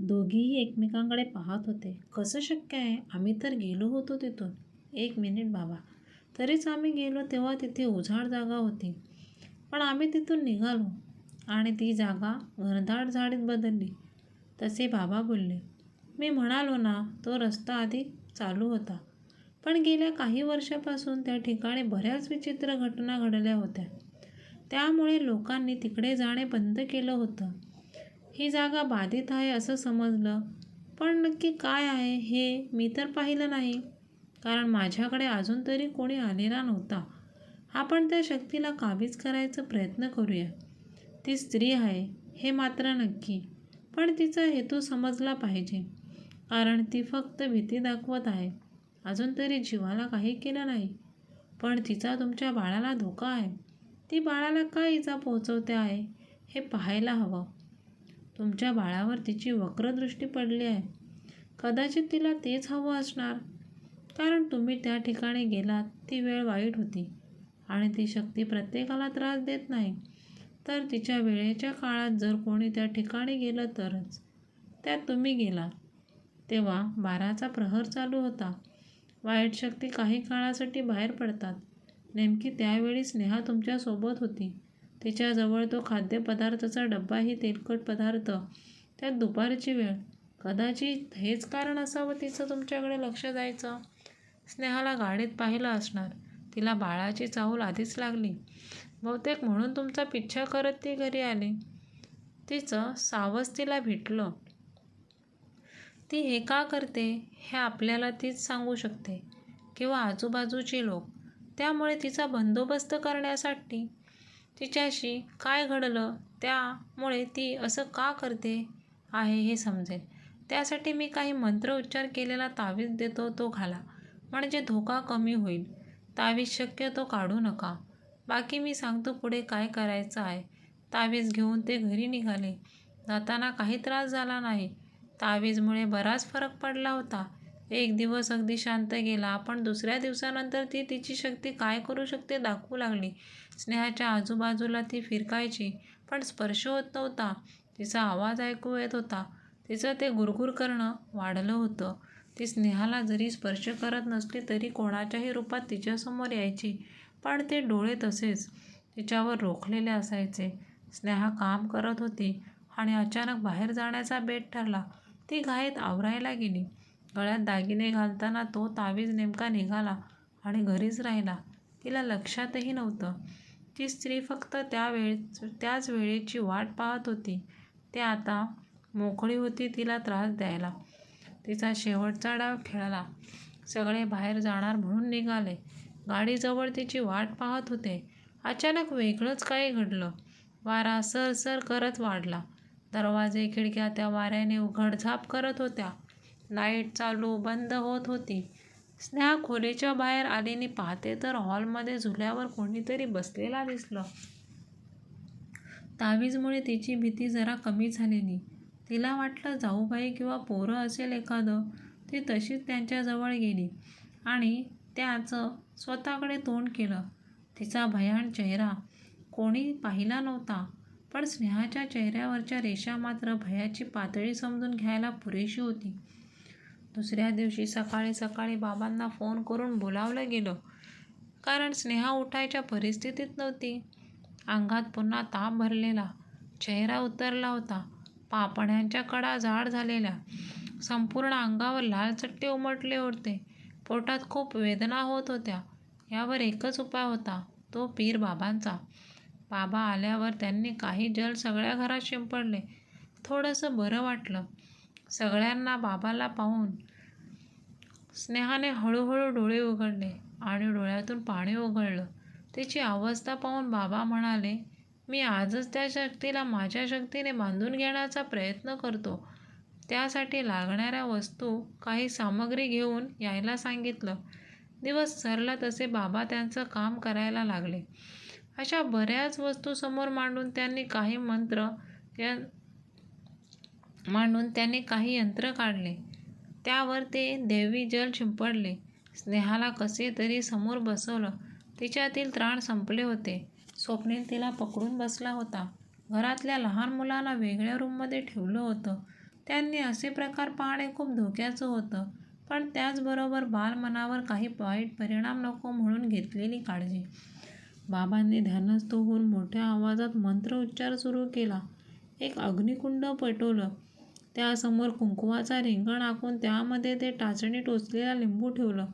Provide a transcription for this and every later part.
दोघीही एकमेकांकडे पाहत होते. कसं शक्य आहे? आम्ही तर गेलो होतो तिथून. एक मिनिट बाबा. तरीच आम्ही गेलो तेव्हा तिथे उजाड जागा होती. पण आम्ही तिथून निघालो आणि ती जागा घनदाट झाडीत बदलली. तसे बाबा बोलले मी म्हणालो ना तो रस्ता आधी चालू होता. पण गेल्या काही वर्षापासून त्या ठिकाणी बऱ्याच विचित्र घटना घडल्या होत्या. त्यामुळे लोकांनी तिकडे जाणे बंद केलं होतं. ही जागा बाधित आहे असं समजलं. पण नक्की काय आहे हे मी तर पाहिलं नाही. कारण माझ्याकडे अजून तरी कोणी आलेला नव्हता. आपण त्या शक्तीला काबीज करायचा प्रयत्न करूया. ती स्त्री आहे हे मात्र नक्की. पण तिचा हेतू समजला पाहिजे. कारण ती फक्त भीती दाखवत आहे. अजून तरी जीवाला काही केलं नाही. पण तिचा तुमच्या बाळाला धोका आहे. ती बाळाला काय इजा पोहोचवते आहे हे पाहायला हवं. तुमच्या बाळावर तिची वक्रदृष्टी पडली आहे. कदाचित तिला तेच हवं असणार. कारण तुम्ही त्या ठिकाणी गेलात ती वेळ वाईट होती. आणि ती शक्ती प्रत्येकाला त्रास देत नाही. तर तिच्या वेळेच्या काळात जर कोणी त्या ठिकाणी गेलं तरच. त्यात तुम्ही गेलात तेव्हा बाराचा प्रहर चालू होता. वाईट शक्ती काही काळासाठी बाहेर पडतात. नेमकी त्यावेळी स्नेहा तुमच्यासोबत होती. तिच्याजवळ तो खाद्यपदार्थाचा डब्बाही तेलकट पदार्थ. त्यात दुपारची वेळ. कदाचित हेच कारण असावं तिचं तुमच्याकडे लक्ष जायचं? स्नेहाला गाडीत पाहिलं असणार. तिला बाळाची चाहूल आधीच लागली. बहुतेक म्हणून तुमचा पिच्छा करत ती घरी आली. तिचं सावज तिला भेटलं. ती हे का करते हे आपल्याला तीच सांगू शकते. किंवा आजूबाजूचे लोक. त्यामुळे तिचा बंदोबस्त करण्यासाठी तिच्याशी काय घडलं त्यामुळे ती असं का करते आहे हे समजेल. त्यासाठी मी काही मंत्र उच्चार केलेला तावीज देतो तो घाला. म्हणजे धोका कमी होईल. तावीज शक्यतो काढू नका. बाकी मी सांगतो पुढे काय करायचं आहे. तावीज घेऊन ते घरी निघाले. जाताना काही त्रास झाला नाही. तावीजमुळे बराच फरक पडला होता. एक दिवस अगदी शांत गेला. पण दुसऱ्या दिवसानंतर ती तिची शक्ती काय करू शकते दाखवू लागली. स्नेहाच्या आजूबाजूला ती फिरकायची पण स्पर्श होत नव्हता. तिचा आवाज ऐकू येत होता. तिचं ते गुरगुर करणं वाढलं होतं. ती स्नेहाला जरी स्पर्श करत नसली तरी कोणाच्याही रूपात तिच्यासमोर यायची पण ते डोळे तसेच तिच्यावर रोखलेले असायचे. स्नेहा काम करत होती आणि अचानक बाहेर जाण्याचा बेट ठरला. ती घाईत आवरायला गेली. गळ्यात दागिने घालताना तो तावीज नेमका निघाला आणि घरीच राहिला. तिला लक्षातही नव्हतं. ती स्त्री फक्त त्या त्याच वेळेची वाट पाहत होती. ते आता मोकळी होती तिला त्रास द्यायला. तिचा शेवटचा डाव खेळला. सगळे बाहेर जाणार म्हणून निघाले. गाडीजवळ तिची वाट पाहत होते. अचानक वेगळंच काही घडलं. वारा सरसर करत वाढला. दरवाजे खिडक्या त्या वाऱ्याने उघडझाप करत होत्या. लाइट चालू बंद होत होती. स्नेहा खोलीच्या बाहेर आलीने पाहते तर हॉलमध्ये झुल्यावर कोणीतरी बसलेला दिसलं. तावीजमुळे तिची भीती जरा कमी झालेली. तिला वाटलं जाऊबाई किंवा पोरं असेल एखादं. ती तशीच त्यांच्याजवळ गेली आणि त्याचं स्वतःकडे तोंड केलं. तिचा भयान चेहरा कोणी पाहिला नव्हता पण स्नेहाच्या चेहऱ्यावरच्या रेषा मात्र भयाची पातळी समजून घ्यायला पुरेशी होती. दुसऱ्या दिवशी सकाळी सकाळी बाबांना फोन करून बोलावलं गेलं. कारण स्नेहा उठायच्या परिस्थितीत नव्हती. अंगात पुन्हा ताप भरलेला. चेहरा उतरला होता. पापण्यांच्या कडा जाड झालेल्या. संपूर्ण अंगावर लाल चट्टे उमटले होते. पोटात खूप वेदना होत होत्या. यावर एकच उपाय होता. तो पीर बाबांचा. बाबा आल्यावर त्यांनी काही जल सगळ्या घरात शिंपडले. थोडंसं बरं वाटलं. सगळ्यांना बाबाला पाहून स्नेहाने हळूहळू डोळे उघडले आणि डोळ्यातून पाणी उघडलं तिची अवस्था पाहून बाबा म्हणाले मी आजच त्या शक्तीला माझ्या शक्तीने बांधून घेण्याचा प्रयत्न करतो. त्यासाठी लागणाऱ्या वस्तू काही सामग्री घेऊन यायला सांगितलं. दिवस सरला तसे बाबा त्यांचं काम करायला लागले. अशा बऱ्याच वस्तू समोर मांडून त्यांनी काही मंत्र या मांडून त्यांनी काही यंत्र काढले. त्यावर ते देवी जल शिंपडले स्नेहाला कसे तरी समोर बसवलं. तिच्यातील त्राण संपले होते. स्वप्नील तिला पकडून बसला होता. घरातल्या लहान मुलांना वेगळ्या रूममध्ये ठेवलं होतं. त्यांनी असे प्रकार पाहणे खूप धोक्याचं होतं. पण त्याचबरोबर बालमनावर काही वाईट परिणाम नको म्हणून घेतलेली काळजी. बाबांनी ध्यानस्थ होऊन मोठ्या आवाजात मंत्र उच्चार सुरू केला. एक अग्निकुंड पेटवलं. त्यासमोर कुंकवाचा रिंगण आखून त्यामध्ये ते टाचणी टोचलेला लिंबू ठेवलं.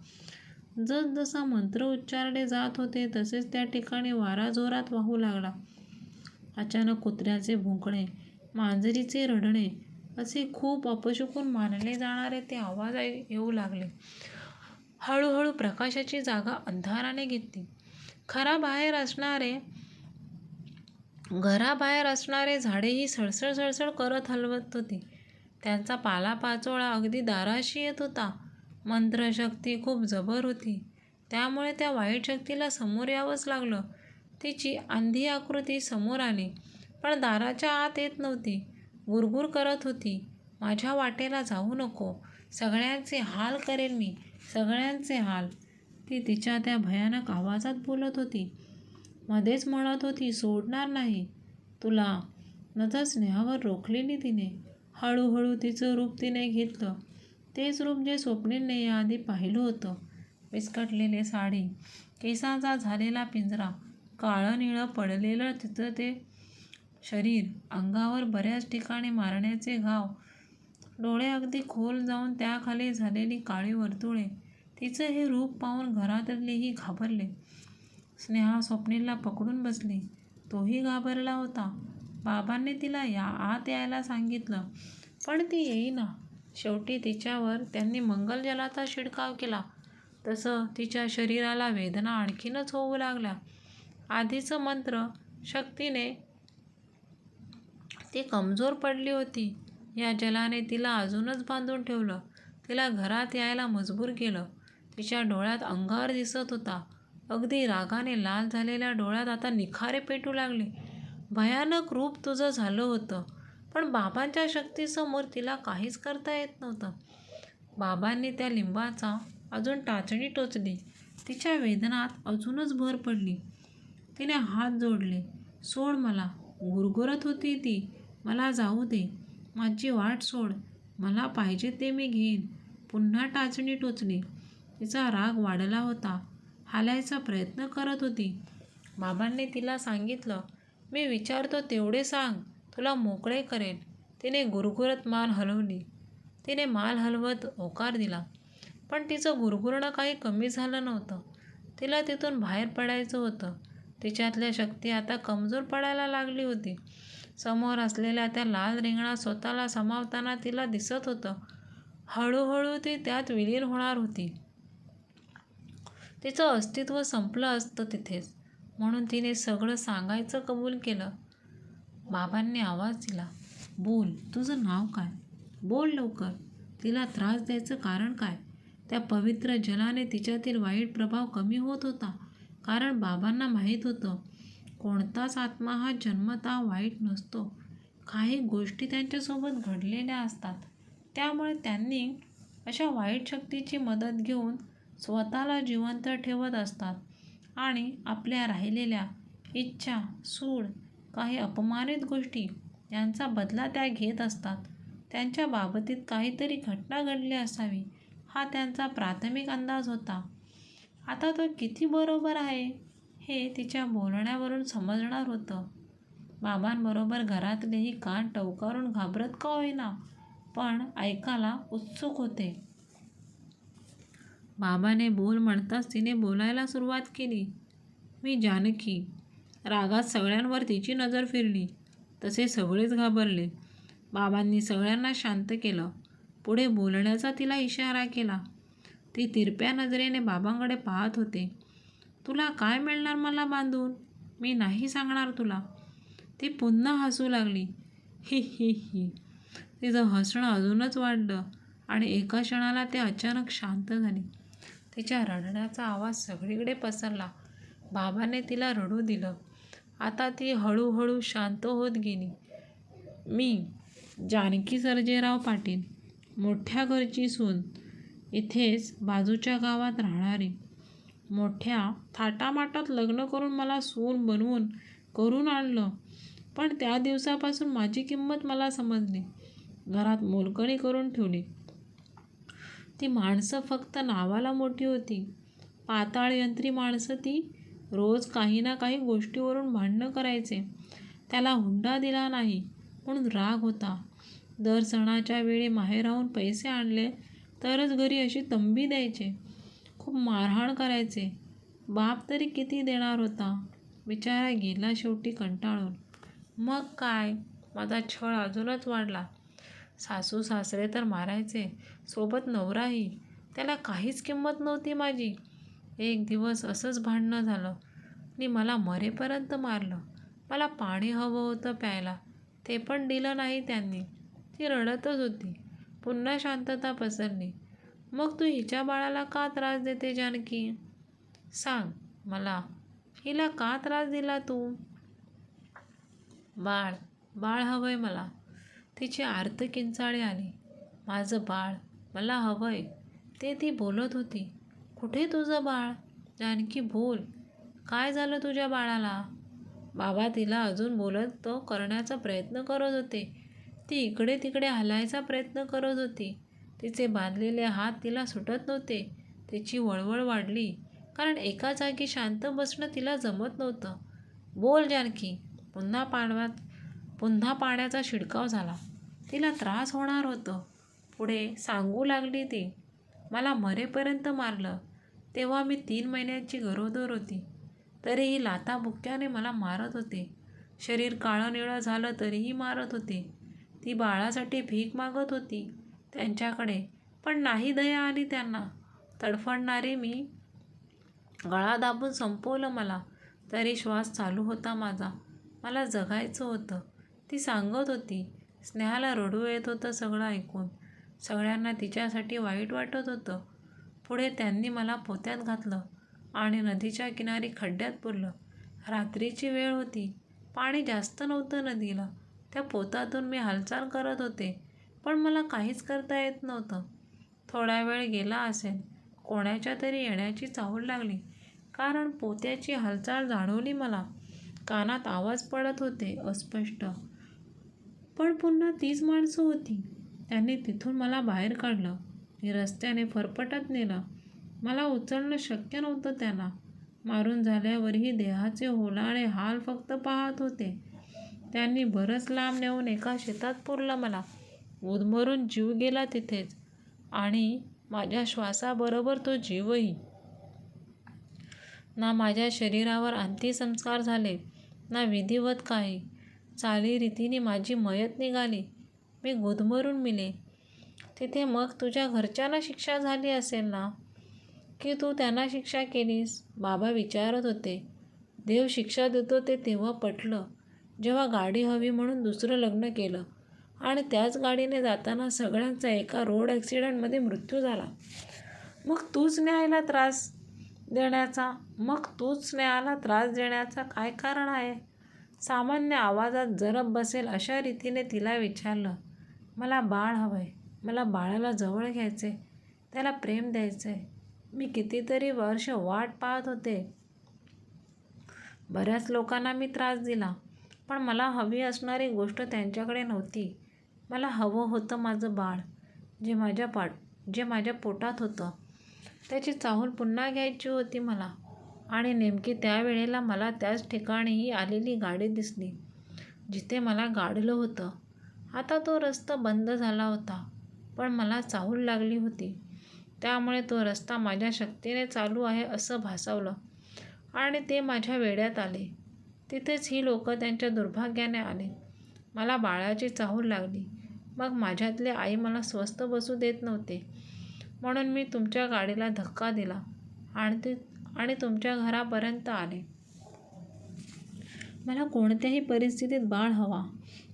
जसजसा मंत्र उच्चारले जात होते तसेच त्या ठिकाणी वारा जोरात वाहू लागला. अचानक कुत्र्याचे भुंकणे मांजरीचे रडणे असे खूप अपशकुन मानले जाणारे ते आवाज येऊ लागले. हळूहळू प्रकाशाची जागा अंधाराने घेतली. खरा बाहेर असणारे घराबाहेर असणारे झाडेही सळसळ सळसळ करत हलवत होती. त्यांचा पालापाचोळा अगदी दाराशी येत होता. मंत्रशक्ती खूप जबर होती. त्यामुळे त्या वाईट शक्तीला समोर यावंच लागलं. तिची अंधी आकृती समोर आली. पण दाराच्या आत येत नव्हती. गुरगुर करत होती. माझ्या वाटेला जाऊ नको. सगळ्यांचे हाल करेल मी. सगळ्यांचे हाल. ती तिच्या त्या भयानक आवाजात बोलत होती. मध्येच म्हणत होती सोडणार नाही. तुला नजर स्नेहावर रोखलेली तिने. हळूहळू तिचं रूप तिने घेतलं. तेच रूप जे स्वप्नीलने याआधी पाहिलं होतं. विस्कटलेले साडी केसांचा झालेला पिंजरा काळं निळं पडलेलं तिचं ते शरीर अंगावर बऱ्याच ठिकाणी मारण्याचे घाव डोळे अगदी खोल जाऊन त्याखाली झालेली काळी वर्तुळे तिचं हे रूप पाहून घरातलेही घाबरले. स्नेहा स्वप्नीलला पकडून बसली. तोही घाबरला होता. बाबांनी तिला या आत यायला सांगितलं. पण ती येईना. शेवटी तिच्यावर त्यांनी मंगलजलाचा शिडकाव केला. तसं तिच्या शरीराला वेदना आणखीनच होऊ लागल्या. आधीचं मंत्र शक्तीने ती कमजोर पडली होती. या जलाने तिला अजूनच बांधून ठेवलं. तिला घरात यायला मजबूर केलं. तिच्या डोळ्यात अंगार दिसत होता. अगदी रागाने लाल झालेल्या डोळ्यात आता निखारे पेटू लागले. भयानक रूप तुझं झालं होतं. पण बाबांच्या शक्तीसमोर तिला काहीच करता येत नव्हतं. बाबांनी त्या लिंबाचा अजून टाचणी टोचली. तिच्या वेदनात अजूनच भर पडली. तिने हात जोडले. सोड मला. गुरगुरत होती ती. मला जाऊ दे. माझी वाट सोड. मला पाहिजे ते मी घेईन. पुन्हा टाचणी टोचली. तिचा राग वाढला होता. हालायचा प्रयत्न करत होती. बाबांनी तिला सांगितलं मी विचारतो तेवढे सांग. तुला मोकळे करेन. तिने गुरगुरत मान हलवली. तिने मान हलवत होकार दिला. पण तिचं गुरगुरणं काही कमी झालं नव्हतं. तिला तिथून बाहेर पडायचं होतं. तिच्यातल्या शक्ती आता कमजोर पडायला लागली होती. समोर असलेल्या त्या लाल रिंगणात स्वतःला समावताना तिला दिसत होतं. हळूहळू ती त्यात विलीन होणार होती. तिचं अस्तित्व संपलं असतं तिथेच. म्हणून तिने सगळं सांगायचं कबूल केलं. बाबांनी आवाज दिला बोल तुझं नाव काय? बोल लवकर. तिला त्रास द्यायचं कारण काय त्या पवित्र जलाने तिच्यातील वाईट प्रभाव कमी होत होता. कारण बाबांना माहीत होतं कोणताच आत्मा हा जन्मतः वाईट नसतो. काही गोष्टी त्यांच्यासोबत घडलेल्या असतात. त्यामुळे त्यांनी अशा वाईट शक्तीची मदत घेऊन स्वतःला जिवंत ठेवत असतात. आणि आपल्या राहिलेल्या इच्छा सूड काही अपमानित गोष्टी यांचा बदला त्या घेत असतात. त्यांच्या बाबतीत काहीतरी घटना घडली असावी हा त्यांचा प्राथमिक अंदाज होता. आता तो किती बरोबर आहे हे तिच्या बोलण्यावरून समजणार होतं. बाबांबरोबर घरातलेही कान टवकारून घाबरत का होईना पण ऐकायला उत्सुक होते. बाबाने बोल म्हणताच तिने बोलायला सुरुवात केली. मी जानकी. रागात सगळ्यांवर तिची नजर फिरली. तसे सगळेच घाबरले. बाबांनी सगळ्यांना शांत केलं. पुढे बोलण्याचा तिला इशारा केला. ती तिरप्या नजरेने बाबांकडे पाहत होते. तुला काय मिळणार मला बांधून? मी नाही सांगणार तुला. ती पुन्हा हसू लागली. ही ही ही. तिचं हसणं अजूनच वाढलं आणि एका क्षणाला ते अचानक शांत झाली. तिच्या रडण्याचा आवाज सगळीकडे पसरला. बाबाने तिला रडू दिलं. आता ती हळूहळू शांत होत गेली. मी जानकी सर्जेराव पाटील मोठ्या घरची सून. इथेच बाजूच्या गावात राहणारी. मोठ्या थाटामाटात लग्न करून मला सून बनवून करून आणलं. पण त्या दिवसापासून माझी किंमत मला समजली. घरात मोलकणी करून ठेवली. ती माणसं फक्त नावाला मोठी होती. पाताळयंत्री माणसं ती रोज काही ना काही गोष्टीवरून भांडणं करायचे. त्याला हुंडा दिला नाही म्हणून राग होता. दर सणाच्या वेळी माहेराहून पैसे आणले तरच घरी अशी तंबी द्यायचे. खूप मारहाण करायचे. बाप तरी किती देणार होता? बिचारा गेला शेवटी कंटाळून. मग काय? माझा छळ अजूनच वाढला. सासू सासरे तर मारायचे. सोबत नवराही. त्याला काहीच किंमत नव्हती माझी. एक दिवस असंच भांडणं झालं. आणि मला मरेपर्यंत मारलं. मला पाणी हवं होतं प्यायला. ते पण दिलं नाही त्यांनी. ती रडतच होती. पुन्हा शांतता पसरली. मग तू हिच्या बाळाला का त्रास देते जानकी? सांग मला. हिला का त्रास दिला तू? बाळ बाळ हवंय मला. तिची आर्त किंचाळी आली. माझं बाळ मला हवंय. ते ती बोलत होती. कुठे तुझं बाळ? जानकी बोल. काय झालं तुझ्या बाळाला? बाबा तिला अजून बोलत तो करण्याचा प्रयत्न करत होते. ती इकडे तिकडे हलायचा प्रयत्न करत होती. तिचे बांधलेले हात तिला सुटत नव्हते. तिची वळवळ वाढली. कारण एका जागी शांत बसणं तिला जमत नव्हतं. बोल जानकी. पुन्हा पाण्यात पुन्हा पाण्याचा शिडकाव झाला. तिला त्रास होणार होतं. पुढे सांगू लागली ती. मला मरेपर्यंत मारलं. तेव्हा मी तीन महिन्यांची गरोदर होती. तरीही लाथाबुक्क्याने मला मारत होते. शरीर काळं निळं झालं तरीही मारत होते. ती बाळासाठी भीक मागत होती त्यांच्याकडे पण नाही दया आली त्यांना. तडफडणारी मी गळा दाबून संपवलं मला. तरी श्वास चालू होता माझा. मला जगायचं होतं. ती सांगत होती. स्नेहाला रडू येत होतं सगळं ऐकून. सगळ्यांना तिच्यासाठी वाईट वाटत होतं. पुढे त्यांनी मला पोत्यात घातलं आणि नदीच्या किनारी खड्ड्यात पुरलं. रात्रीची वेळ होती. पाणी जास्त नव्हतं नदीला. त्या पोतातून मी हालचाल करत होते पण मला काहीच करता येत नव्हतं. थोडा वेळ गेला असेल. कोणाच्या तरी येण्याची चाहूल लागली. कारण पोत्याची हालचाल जाणवली मला. कानात आवाज पडत होते अस्पष्ट. पण पुन्हा तीच माणसं होती. त्यांनी तिथून मला बाहेर काढलं. मी रस्त्याने फरफटत नेलं. मला उचलणं शक्य नव्हतं त्याला. मारून झाल्यावरही देहाचे होलाळे हाल फक्त पाहत होते. त्यांनी बरंच लांब नेऊन एका शेतात पुरलं मला. उदमरून जीव गेला तिथेच. आणि माझ्या श्वासाबरोबर तो जीवही. ना माझ्या शरीरावर अंत्यसंस्कार झाले ना विधिवत काही. चालीरीतीने माझी मयत निघाली. मी गुदमरून मिले. तिथे मग तुझ्या घरच्यांना शिक्षा झाली असेल ना? की तू त्यांना शिक्षा केलीस? बाबा विचारत होते. देव शिक्षा देतो ते तेव्हा पटलं. जेव्हा गाडी हवी म्हणून दुसरं लग्न केलं. आणि त्याच गाडीने जाताना सगळ्यांचा एका रोड ॲक्सिडेंटमध्ये मृत्यू झाला. मग तूच न्यायला त्रास देण्याचा? मग तूच न्यायाला त्रास देण्याचा काय कारण आहे? सामान्य आवाजात जरब बसेल अशा रीतीने तिला विचारलं मला बाळ हवं आहे मला बाळाला जवळ घ्यायचे त्याला प्रेम द्यायचं आहे मी कितीतरी वर्ष वाट पाहत होते. बऱ्याच लोकांना मी त्रास दिला पण मला हवी असणारी गोष्ट त्यांच्याकडे नव्हती. मला हवं होतं माझं बाळ जे माझ्या पाट जे माझ्या पोटात होतं. त्याची चाहूल पुन्हा घ्यायची होती मला. आणि नेमकी त्यावेळेला मला त्याच ठिकाणी आलेली गाडी दिसली जिथे मला गाडलं होतं. आता तो रस्ता बंद झाला होता पण मला चाहूल लागली होती. त्यामुळे तो रस्ता माझ्या शक्तीने चालू आहे असं भासवलं आणि ते माझ्या वेड्यात आले. तिथेच ही लोक त्यांच्या दुर्भाग्याने आले. मला बाळाची चाहूल लागली. मग माझ्यातले आई मला स्वस्त बसू देत नव्हते. म्हणून मी तुमच्या गाडीला धक्का दिला आणि ते आणि तुमच्या घरापर्यंत आले. मला कोणत्याही परिस्थितीत बाळ हवा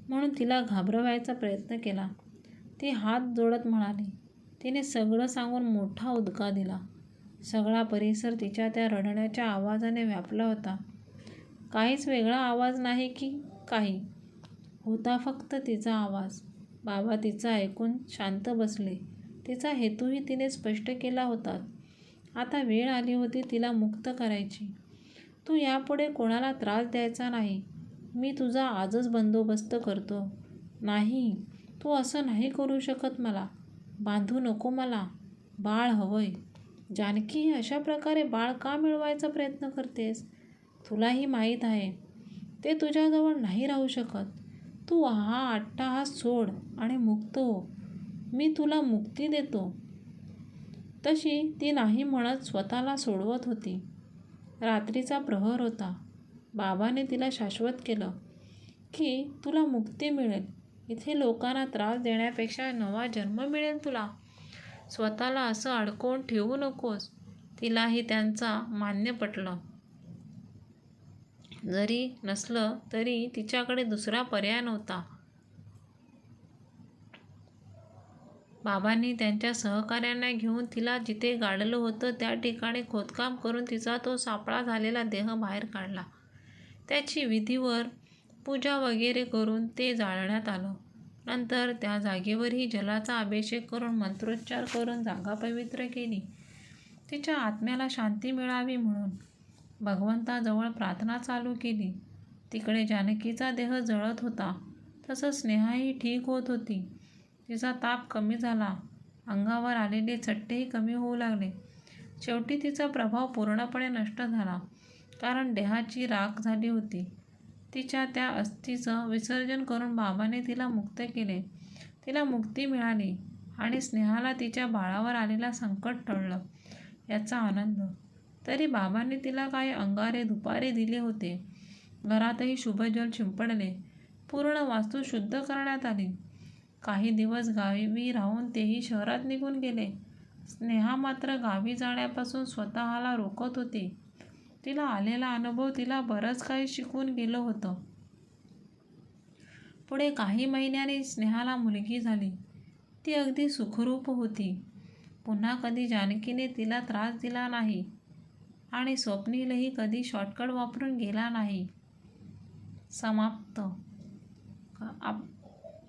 म्हणून तिला घाबरवायचा प्रयत्न केला. ती हात जोडत म्हणाली. तिने सगळं सांगून मोठा उदका दिला. सगळा परिसर तिच्या त्या रडण्याच्या आवाजाने व्यापला होता. काहीच वेगळा आवाज नाही की काही. होता फक्त तिचा आवाज. बाबा तिचा ऐकून शांत बसले. तिचा हेतूही तिने स्पष्ट केला होता. आता वेळ आली होती तिला मुक्त करायची. तू यापुढे कोणाला त्रास द्यायचा नाही. मी तुझा आजच बंदोबस्त करतो. नाही तू असं नाही करू शकत मला. बांधू नको मला. बाळ हवंय. जानकी ही अशा प्रकारे बाळ का मिळवायचा प्रयत्न करतेस? तुलाही माहीत आहे. ते तुझ्याजवळ नाही राहू शकत. तू हा अट्टाहास सोड आणि मुक्त हो. मी तुला मुक्ती देतो. तशी ती नाही म्हणत स्वतःला सोडवत होती. रात्रीचा प्रहर होता. बाबाने तिला शाश्वत केलं की तुला मुक्ती मिळेल. इथे लोकांना त्रास देण्यापेक्षा नवा जन्म मिळेल तुला. स्वतःला असं अडकवून ठेवू नकोस. तिलाही त्यांचा मान्य पटलं. जरी नसलं तरी तिच्याकडे दुसरा पर्याय नव्हता. बाबांनी त्यांच्या सहकाऱ्यांना घेऊन तिला जिथे गाडलं होतं त्या ठिकाणी खोदकाम करून तिचा तो सापळा झालेला देह बाहेर काढला. त्याची विधीवर पूजा वगैरे करून ते जाळण्यात आलं. नंतर त्या जागेवरही जलाचा अभिषेक करून मंत्रोच्चार करून जागा पवित्र केली. तिच्या आत्म्याला शांती मिळावी म्हणून भगवंताजवळ प्रार्थना चालू केली. तिकडे जानकीचा देह जळत होता. तसं स्नेहाही ठीक होत होती. तिचा ताप कमी झाला. अंगावर आलेले चट्टेही कमी होऊ लागले. शेवटी तिचा प्रभाव पूर्णपणे नष्ट झाला कारण देहाची राख झाली होती. तिच्या त्या अस्थीचं विसर्जन करून बाबाने तिला मुक्त केले. तिला मुक्ती मिळाली आणि स्नेहाला तिच्या बाळावर आलेला संकट टळलं याचा आनंद. तरी बाबांनी तिला काही अंगारे दुपारे दिले होते. घरातही शुभजल शिंपडले. पूर्ण वास्तू शुद्ध करण्यात आली. काही दिवस गावी राहून तेही शहरात निघून गेले. स्नेहा मात्र गावी जाण्यापासून स्वतःला रोखत होती. तिला आलेला अनुभव तिला बरंच काही शिकून गेलं होतं. पुढे काही महिन्याने स्नेहाला मुलगी झाली. ती अगदी सुखरूप होती. पुन्हा कधी जानकीने तिला त्रास दिला नाही आणि स्वप्नीलही कधी शॉर्टकट वापरून गेला नाही. समाप्त. आप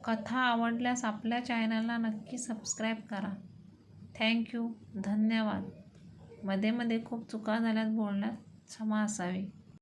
कथा आवडल्यास आपल्या चॅनलला नक्की सबस्क्राईब करा. थँक्यू धन्यवाद. मध्ये मध्ये खूप चुका झाल्यात बोलण्यात क्षमा असावी.